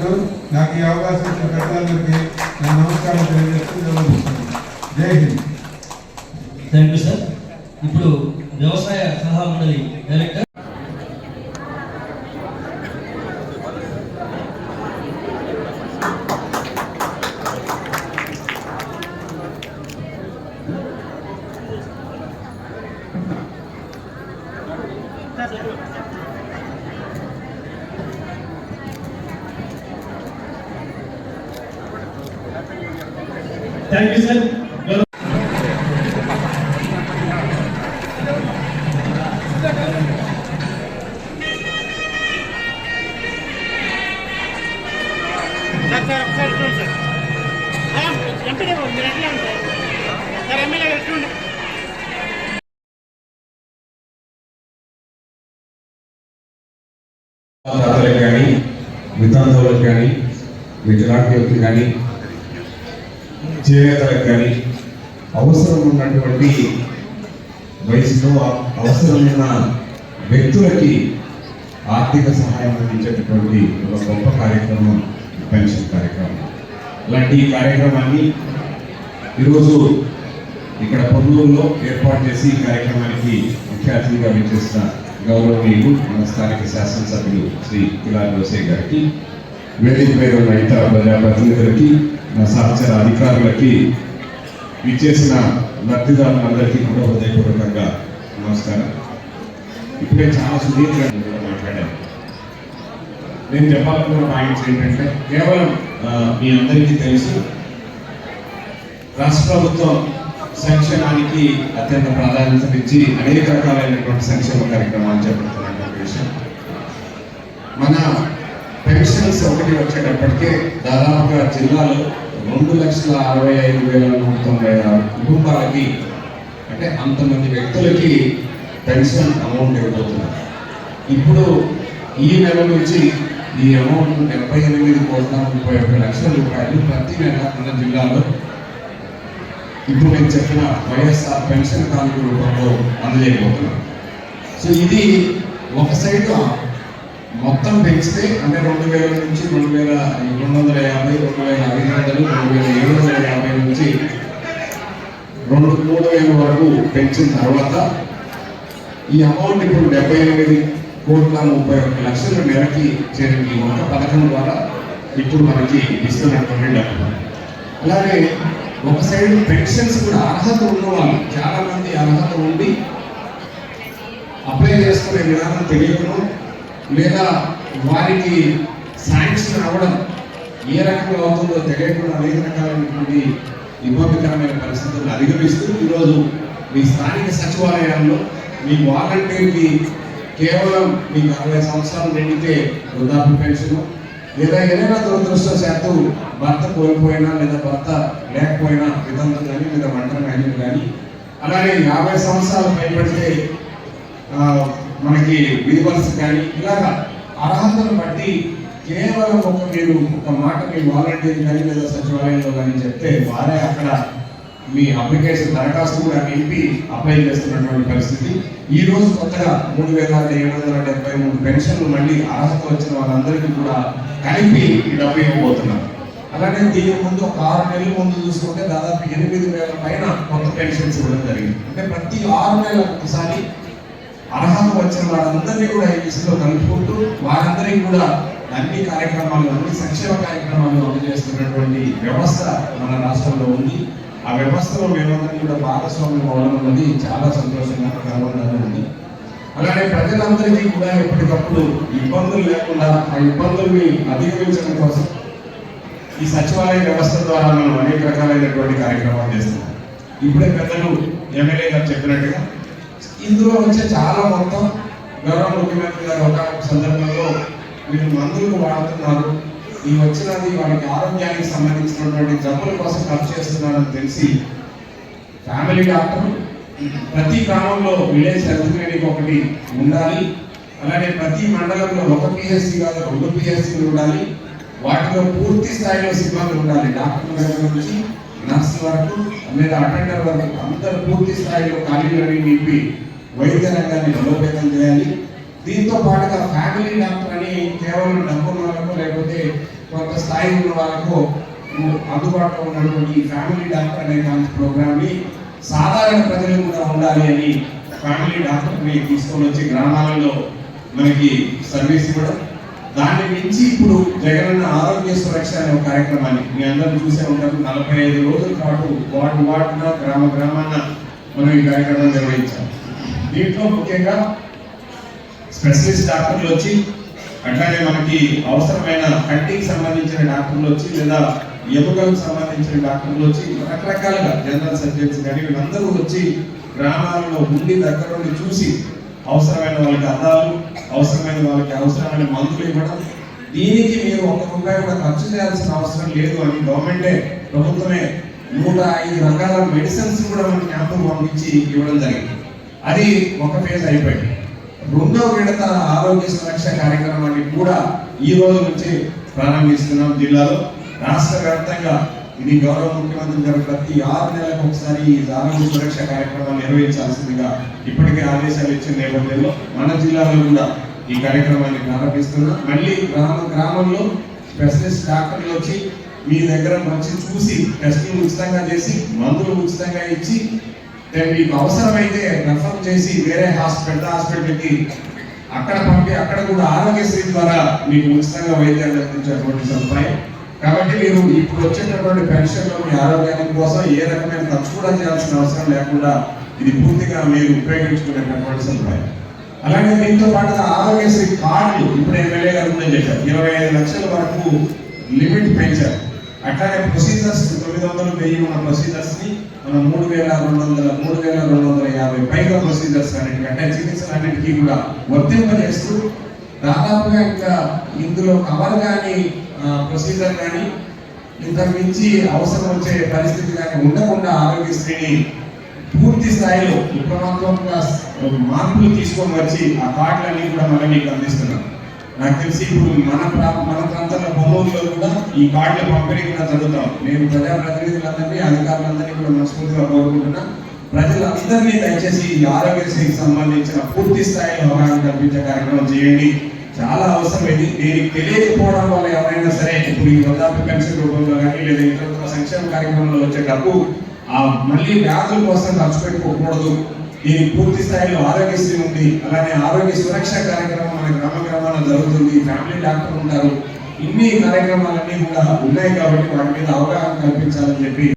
తెలియజేసుకుంటూ నాకు ఈ అవకాశం ఇచ్చిన పెద్దలందరికీ నా నమస్కారం తెలియజేస్తూ జై హింద్. Thank you sir. ఇప్పుడు వ్యవసాయ సలహా మండలి director thank you sir sir sir ఒకసారి చూడండి సార్ ఆ, ఎంపీడీ గారు, మీరు ఎట్లా ఉంటారు సార్ థ్యాంక్ యూ సార్ దాతలకు కానీ వితంతువులకు కానీ వికలాంగులకు కానీ చేనేతలకు కానీ అవసరం ఉన్నటువంటి వయసులో అవసరమైన వ్యక్తులకి ఆర్థిక సహాయం అందించేటటువంటి ఒక గొప్ప కార్యక్రమం పెన్షన్ కార్యక్రమం. అలాంటి ఈ కార్యక్రమాన్ని ఈరోజు ఇక్కడ పొందూరులో ఏర్పాటు చేసి ఈ కార్యక్రమానికి ముఖ్య అతిథిగా విచ్చేసిన గౌరవనీయులు మన స్థానిక శాసనసభ్యులు శ్రీ కిలార్ రోసే గారికి వేదిక మీద ఉన్న ఇతర ప్రజాప్రతినిధులకి నా సహచర అధికారులకి విచ్చేసిన లబ్ధిదారులందరికీ కూడా హృదయపూర్వకంగా నమస్కారం. ఇప్పుడే చాలా సుదీర్ఘంగా కూడా మాట్లాడాను. నేను చెప్పాలనుకున్న పాయింట్స్ ఏంటంటే కేవలం మీ అందరికీ తెలుసు రాష్ట్ర ప్రభుత్వం సంక్షేమానికి అత్యంత ప్రాధాన్యతనిచ్చి అనేక రకాలైనటువంటి సంక్షేమ కార్యక్రమాలు చేపడుతున్నటువంటి విషయం. మన కేసు ఒకటి వచ్చేటప్పటికే దాదాపుగా జిల్లాలో రెండు లక్షల అరవై ఐదు వేల నూట తొంభై ఆరు కుటుంబాలకి అంటే అంతమంది వ్యక్తులకి పెన్షన్ అమౌంట్ ఇవ్వబోతున్నారు. ఇప్పుడు ఈ నెల నుంచి ఈ అమౌంట్ డెబ్బై ఎనిమిది కోట్ల ముప్పై ఒక్క లక్షల రూపాయలు ప్రతి నెల మన జిల్లాలో ఇప్పుడు నేను చెప్పిన వైఎస్ఆర్ పెన్షన్ కానుక రూపంలో అందజేయబోతున్నాం సో ఇది ఒక సైడ్ మొత్తం పెంచితే అంటే రెండు వేల నుంచి రెండు వేల రెండు వందల యాభై రెండు వేల ఐదు వందలు రెండు వేల ఏడు వందల యాభై నుంచి రెండు మూడు వేల వరకు పెంచిన తర్వాత ఈ అమౌంట్ ఇప్పుడు డెబ్బై ఎనిమిది కోట్ల ముప్పై ఒక్క లక్షల మేరకి చేరిన ఈ ఒక పథకం ద్వారా ఇప్పుడు మనకి ఇస్తున్నటువంటి డబ్బు. అలాగే ఒక సైడ్ పెన్షన్స్ కూడా అర్హత ఉన్నవాళ్ళు చాలామంది చాలా మంది అర్హత ఉండి అప్లై చేసుకునే విధానం తెలియకను లేదా వారికి శాంక్షన్ అవ్వడం ఏ రకంగా అవుతుందో తెలియకుండా అనేక రకాలైనటువంటి ఇబ్బందికరమైన పరిస్థితులను అధిగమిస్తూ ఈరోజు మీ స్థానిక సచివాలయాల్లో మీ వాలంటీర్కి కేవలం మీకు అరవై సంవత్సరాలు నిండితే వృద్ధాప్య పెన్షన్ లేదా ఏదైనా దురదృష్టశాత్తు భర్త కోల్పోయినా లేదా భర్త లేకపోయినా విధంగా కానీ లేదా ఒంటరి మహిళలు కానీ అలాగే యాభై సంవత్సరాలు పైబడితే మనకి విధివలస కానీ ఇలాగా అర్హతను బట్టి కేవలం ఒక మీరు ఒక మాట మీ వాలంటీర్ కానీ లేదా సచివాలయంలో కానీ చెప్తే వారే అక్కడ మీ అప్లికేషన్ దరఖాస్తు కూడా నింపి అప్లై చేస్తున్నటువంటి పరిస్థితి. ఈ రోజు కొత్తగా మూడు వేల ఏడు వందల డెబ్బై మూడు పెన్షన్లు మళ్ళీ అర్హత వచ్చిన వాళ్ళందరికీ కూడా కలిపి డబ్బు ఇవ్వబోతున్నారు అలాగే దీని ముందు ఒక ఆరు నెలల ముందు చూసుకుంటే దాదాపు ఎనిమిది వేల పైన కొత్త పెన్షన్స్ ఇవ్వడం జరిగింది. అంటే ప్రతి ఆరు నెలలకు ఒకసారి వచ్చిన వారందరినీ కూడా ఈ లిస్టులో కలుపుకుంటూ వారందరికీ కూడా అన్ని కార్యక్రమాలు అన్ని సంక్షేమ కార్యక్రమాలు అందజేస్తున్నటువంటి వ్యవస్థ మన రాష్ట్రంలో ఉంది. ఆ వ్యవస్థలో మేమందరం కూడా భాగస్వామ్యం అవడం అనేది చాలా సంతోషంగా గర్వంగా ఉంది. అలానే ప్రజలందరికీ కూడా ఎప్పటికప్పుడు ఇబ్బందులు లేకుండా ఆ ఇబ్బందుల్ని అధిగమించడం కోసం ఈ సచివాలయ వ్యవస్థ ద్వారా మనం అనేక రకాలైనటువంటి కార్యక్రమాలు చేస్తున్నాం. ఇప్పుడే పెద్దలు ఎమ్మెల్యే గారు చెప్పినట్టుగా ఇందులో వచ్చే చాలా మొత్తం గౌరవ ముఖ్యమంత్రి గారు ఒక సందర్భంలో మీరు మందులు వాడుతున్నారు. ఈ వచ్చినది వాళ్ళకి ఆరోగ్యానికి సంబంధించినటువంటి జబ్బుల కోసం ఖర్చు చేస్తున్నారని తెలిసి ఫ్యామిలీ డాక్టర్ ప్రతి గ్రామంలో విలేజ్ హెల్త్ క్లినిక్ ఒకటి ఉండాలి. అలాగే ప్రతి మండలంలో ఒక పిహెచ్సి కాదు రెండు పిఎస్సీలు ఉండాలి. వాటిలో పూర్తి స్థాయిలో సిబ్బంది ఉండాలి. డాక్టర్ దగ్గర నుంచి నర్స్ వరకు లేదా అటెండర్ వరకు అందరూ పూర్తి స్థాయిలో ఖాళీలని నింపి వైద్య రంగాన్ని బలోపేతం చేయాలి. దీంతో పాటుగా ఫ్యామిలీ డాక్టర్ అని కేవలం డబ్బున్న వాళ్ళకు లేకపోతే కొంత స్థాయి ఉన్న వాళ్ళకు అందుబాటులో ఉన్నటువంటి ఈ ఫ్యామిలీ డాక్టర్ అనే ప్రోగ్రామ్ని సాధారణ ప్రజలు కూడా ఉండాలి అని ఫ్యామిలీ డాక్టర్ని తీసుకొని వచ్చి గ్రామాలలో మనకి సర్వీస్ ఇవ్వడం దాన్ని మించి ఇప్పుడు జగనన్న ఆరోగ్య సురక్ష అనే ఒక కార్యక్రమాన్ని మీ అందరూ చూసే ఉంటారు. నలభై ఐదు రోజుల పాటు వార్డు వార్డున గ్రామ గ్రామాన మనం ఈ కార్యక్రమం నిర్వహించాం దీంట్లో ముఖ్యంగా స్పెషలిస్ట్ డాక్టర్లు వచ్చి అట్లానే మనకి అవసరమైన కంటికి సంబంధించిన డాక్టర్లు వచ్చి లేదా ఎముకలకు సంబంధించిన డాక్టర్లు వచ్చి రకరకాలుగా జనరల్ సర్జన్స్ కానీ వీళ్ళందరూ వచ్చి గ్రామాలలో ఉండి దగ్గర చూసి అవసరమైన వాళ్ళకి అద్దాలు అవసరమైన వాళ్ళకి అవసరమైన మందులు ఇవ్వడం దీనికి మీరు ఒక్క రూపాయి కూడా ఖర్చు చేయాల్సిన అవసరం లేదు అని గవర్నమెంటే ప్రభుత్వమే నూట ఐదు రకాల మెడిసిన్స్ కూడా మన క్యాంపు పంపించి ఇవ్వడం జరిగింది. అది ఒక ఫేజ్ అయిపోయింది. రెండో విడత ఆరోగ్య సురక్ష కార్యక్రమాన్ని కూడా ఈ రోజు నుంచి ప్రారంభిస్తున్నాం జిల్లాలో. రాష్ట్ర వ్యాప్తంగా ఇది గౌరవ ముఖ్యమంత్రి గారు ప్రతి ఆరు నెలలకు ఒకసారి ఈ ఆరోగ్య సురక్ష కార్యక్రమాన్ని నిర్వహించాల్సిందిగా ఇప్పటికే ఆదేశాలు ఇచ్చిన నేపథ్యంలో మన జిల్లాలో కూడా ఈ కార్యక్రమాన్ని ప్రారంభిస్తున్నాం. మళ్ళీ గ్రామ గ్రామంలో స్పెషలిస్ట్ డాక్టర్లు వచ్చి మీ దగ్గర వచ్చి చూసి టెస్టింగ్ ఉచితంగా చేసి మందులు ఉచితంగా ఇచ్చి మీకు అవసరమైతే రెఫర్ చేసి వేరే హాస్పిటల్ పెద్ద హాస్పిటల్కి అక్కడ పంపి అక్కడ కూడా ఆరోగ్యశ్రీ ద్వారా మీకు ఉచితంగా వైద్యాన్ని అందించేటువంటి సదుపాయం కాబట్టి మీరు ఇప్పుడు వచ్చేటటువంటి పెన్షన్లో మీ ఆరోగ్యానికి కోసం ఏ రకమైన ఖర్చు కూడా చేయాల్సిన అవసరం లేకుండా ఇది పూర్తిగా మీరు ఉపయోగించుకునేటటువంటి సదుపాయం. అలాగే దీంతో పాటు ఆరోగ్యశ్రీ కార్డులు ఇప్పుడు ఎమ్మెల్యే గారు కూడా చెప్పారు ఇరవై ఐదు లక్షల వరకు లిమిట్ పెంచారు. అట్లానే ప్రొసీజర్స్ తొమ్మిది వందలు వెయ్యి ఉన్న ప్రొసీజర్స్ని మనం మూడు వేల రెండు వందల మూడు వేల రెండు వందల యాభై పైగా ప్రొసీజర్స్ అన్నిటికీ అంటే చికిత్సలు అన్నిటికీ కూడా వర్తింపజేస్తూ దాదాపుగా ఇంకా ఇందులో కవర్ కానీ ప్రొసీజర్ కానీ ఇంతకు మించి అవసరం వచ్చే పరిస్థితి కానీ ఉండకుండా ఆరోగ్యశ్రీని పూర్తి స్థాయిలో విప్లవాత్మకంగా మార్పులు తీసుకొని వచ్చి ఆ కార్డులన్నీ కూడా మనం మీకు అందిస్తున్నాం. నాకు తెలిసి ఇప్పుడు మన ప్రా- మన ప్రాంతంలో బొమ్మూరులో కూడా ఈ కార్డుల పంపిణీ కూడా జరుగుతాం ప్రజా ప్రజాప్రతినిధులందరినీ అధికారులందరినీ కూడా మనస్ఫూర్తిగా కోరుకుంటున్నా. ప్రజలందరినీ దయచేసి ఈ ఆరోగ్యశ్రీకి సంబంధించిన పూర్తి స్థాయిలో అవగాహన కల్పించే కార్యక్రమం చేయండి. చాలా అవసరం ఇది దీనికి తెలియకపోవడం వల్ల ఎవరైనా సరే ఇప్పుడు ఈ వృద్ధాప్య పెన్షన్ రూపంలో కానీ లేదా ఇతర సంక్షేమ కార్యక్రమంలో వచ్చే డబ్బు ఆ మళ్ళీ వ్యాధుల కోసం ఖర్చు పెట్టుకోకూడదు. దీని పూర్తి స్థాయిలో ఆరోగ్యశ్రీ ఉంది. అలానే ఆరోగ్య సురక్ష కార్యక్రమం మన గ్రామ గ్రామాల్లో జరుగుతుంది. ఫ్యామిలీ డాక్టర్ ఉంటారు. ఇన్ని కార్యక్రమాలన్నీ కూడా ఉన్నాయి కాబట్టి వాటి మీద అవగాహన కల్పించాలని చెప్పి